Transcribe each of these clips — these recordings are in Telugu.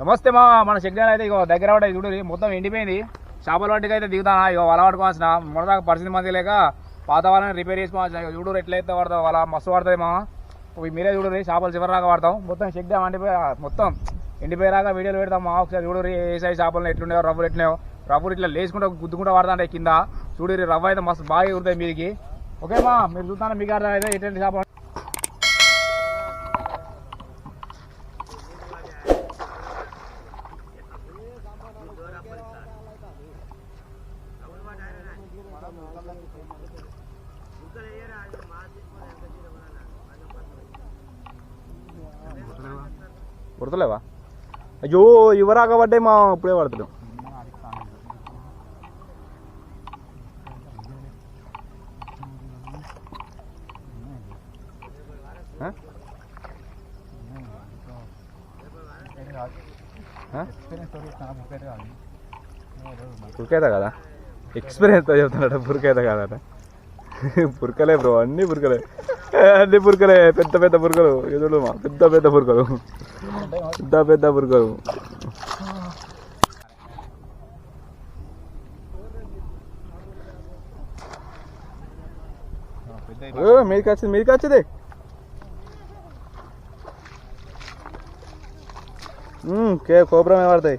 నమస్తే మా మన సిగ్నల్ అయితే ఇగో దగ్గర పడ్డది చూడు మొత్తం ఎండిపోయింది. చేపల వాటికి అయితే దిగుతానా ఇగో వల పట్టుకోవాల్సిన మొదట పరిస్థితి మంది లేక పాత వాళ్ళని రిపేర్ చేసుకోవాల్సిన చూడు ఎట్లయితే వాడతాం అలా మస్తు పడుతుంది మా. మీరే చూడు చేపలు చివరిదాకా వాడతాం మొత్తం చెక్ డ్యామ్ మొత్తం ఎండిపోయేలాగా వీడియోలు పెడతాం మా ఒకసారి చూడు ఏ సైజ్ చేపలు ఎట్లున్నాయో రవ్వులు ఎట్లున్నాయో. రవ్వులు ఇట్లా లేచుకుంటా గుద్దుకుంటా వాడతాంటే కింద. చూడు రవ్వ అయితే మస్తు బాగా ఎగురుతాయి మీదికి. ఓకే మా మీరు చూస్తాను మీకు అర్థం అయితే ఎటువంటి చేపలు పుడతలేవా అయ్యో ఇవరాక పడ్డే మా ఇప్పుడే పడతాడు పురికైతే కదా? ఎక్స్పీరియన్స్తో చెప్తున్నాడు పురికైతే కదా పురకలే బ్రో అన్ని పురకలే అన్ని పురకలే పెద్ద పెద్ద పురకలు ఎదురు మా పెద్ద పెద్ద పురకలు పెద్ద పెద్ద పురకలు మీదకి వచ్చింది మీదకి వచ్చింది కే కోపురం పడతాయి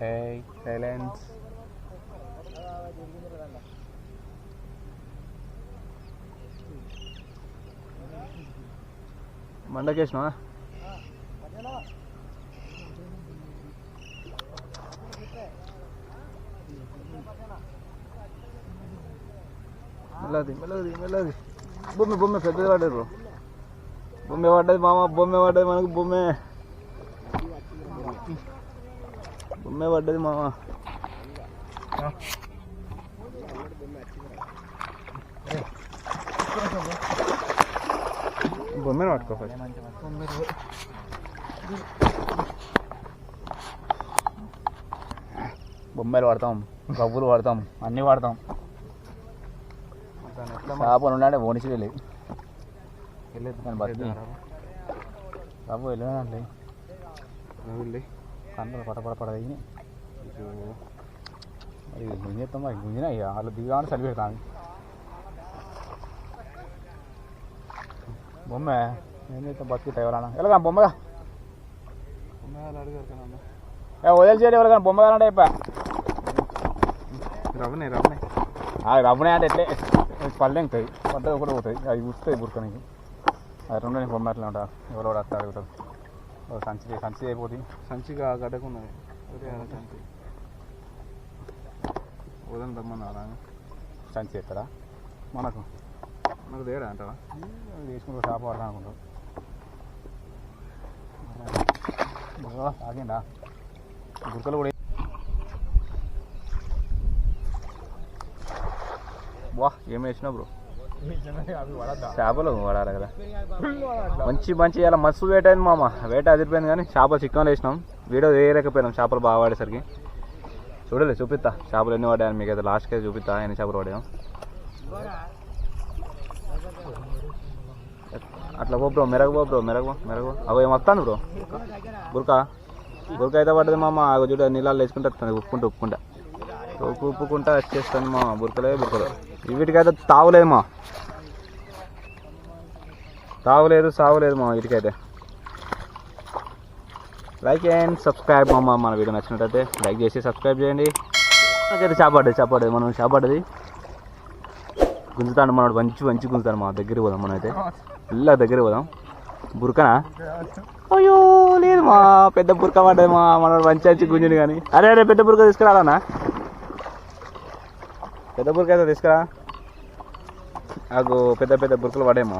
Hey, silence. మండకేసినా మెల్లది మెల్లది మెల్లది. బొమ్మె బొమ్మె పెద్దది పడ్డారు బ్రో. బొమ్మె పడ్డది మామ బొమ్మె పడ్డది మనకు బొమ్మె. బొమ్మె పడ్డది మామ. బొమ్మను పట్టుకో ఫస్ట్ బొమ్మలు వాడతాం గవ్వులు వాడతాం అన్నీ వాడతాం చేపలు ఉన్నాడే ఓనిసి వెళ్ళి. నేను బతికి బాబు వెళ్ళినానండి వెళ్ళి కన్నులు పట పట పడ అయ్యి మరి ఏం చేస్తాం మరి గుంజినా ఇక వాళ్ళు దిగామని చలి పెడతాను బొమ్మ ఏం చేస్తాం బతికి ఎవరన్నా వెళ్ళగా బొమ్మగా కదమ్మా ఏ వదిలిచేది ఎవరికైనా బొమ్మ కావాలంటే చెప్పా రవ్వనే రవ్వనే రవ్వనే అంటే ఎట్లే పళ్ళు ఎంగుతాయి పడ్డ ఒకటి పోతాయి అవి ఉస్తాయి బుర్కనికి అది రెండు బొమ్మ ఎట్లా ఉంటా ఎవరో అట్లా అడుగుతారు సంచి సంచి అయిపోతుంది సంచిగా గడ్డకున్నది సంచి ఉదయం రమ్మన్నా అలానే సంచి. ఎత్తరా మనకు. మనకు తేడా అంటావా? తీసుకుంటూ షాప్ వాడదాం అనుకుంటాం. బాగా తాగిందా గుర్కలు కూడా వా ఏం వేసినా బ్రో? చేపలు వాడాలి కదా. మంచి మంచి ఇలా మస్తు వేట అయింది మామ. వేట అదిరిపోయింది కానీ చేపలు చికెన్ వేసినాం వీడియో వేయలేకపోయినాం. చేపలు బాగా వాడేసరికి చూడలే చూపిస్తా. చేపలు ఎన్ని పడ్డాయని మీకు అయితే లాస్ట్కి అయితే చూపిస్తా. ఎన్ని చేపలు పడాయో అట్లా పో బ్రో మెరగ పో బ్రో మెరగ మెరగ పో. అగో ఏమొస్తాను బ్రో? బురక. బురక? అయితే పడ్డది మామ. అగో చూడ నీళ్ళల్లో వేసుకుంటే వస్తుంది ఉప్పుకుంటా ఉప్పుకుంటా. ఉప్పు ఉప్పుకుంటా వచ్చేస్తాను మా బురకలే బురకలు. వీటికైతే తావులేదు మా. తావులేదు సావులేదు మా వీటికైతే. లైక్ అండ్ సబ్స్క్రైబ్ అమ్మ మన వీడియో నచ్చినట్టయితే లైక్ చేసి సబ్స్క్రైబ్ చేయండి. నాకైతే చేపడ్డది చేపడ్డది మనం చేపడ్డది గుంజుతాడు మనోడు మంచి మంచి గుంజుతాడు మా దగ్గరికి పోదాం మనం అయితే ఇలా దగ్గర పోదాం. బురకనా? అయ్యో లేదు మా. పెద్ద బురక పడ్డది మా. మన మంచి గుంజుని కానీ. అరే అరే పెద్ద బురక తీసుకురాలనా పెద్ద బురక అయితే తీసుకురా. నాకు పెద్ద పెద్ద బురకలు పడేమో.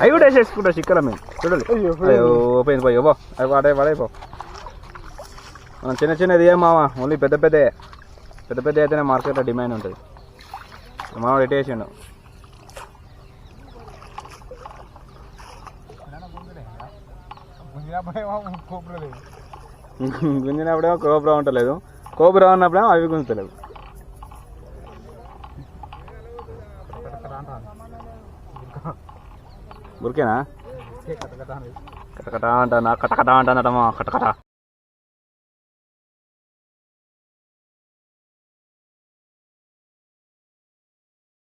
అవి కూడా వేసేసుకుంటా చిక్కల మేము చూడాలి పోయింది పోయి పో అవి పడే పడే పో మనం చిన్న చిన్నది ఏం మామ ఓన్లీ పెద్ద పెద్ద. పెద్ద పెద్ద అయితేనే మార్కెట్లో డిమాండ్ ఉంటుంది. మామ ఎటు వేసిండు. గుంజినప్పుడేమో కోబ్రా ఉండలేదు కోబ్రా ఉన్నప్పుడేమో అవి గుంజుతలేవు. గురికేనా కటకట అంటానా? కటకట అంటానటమా కటకట.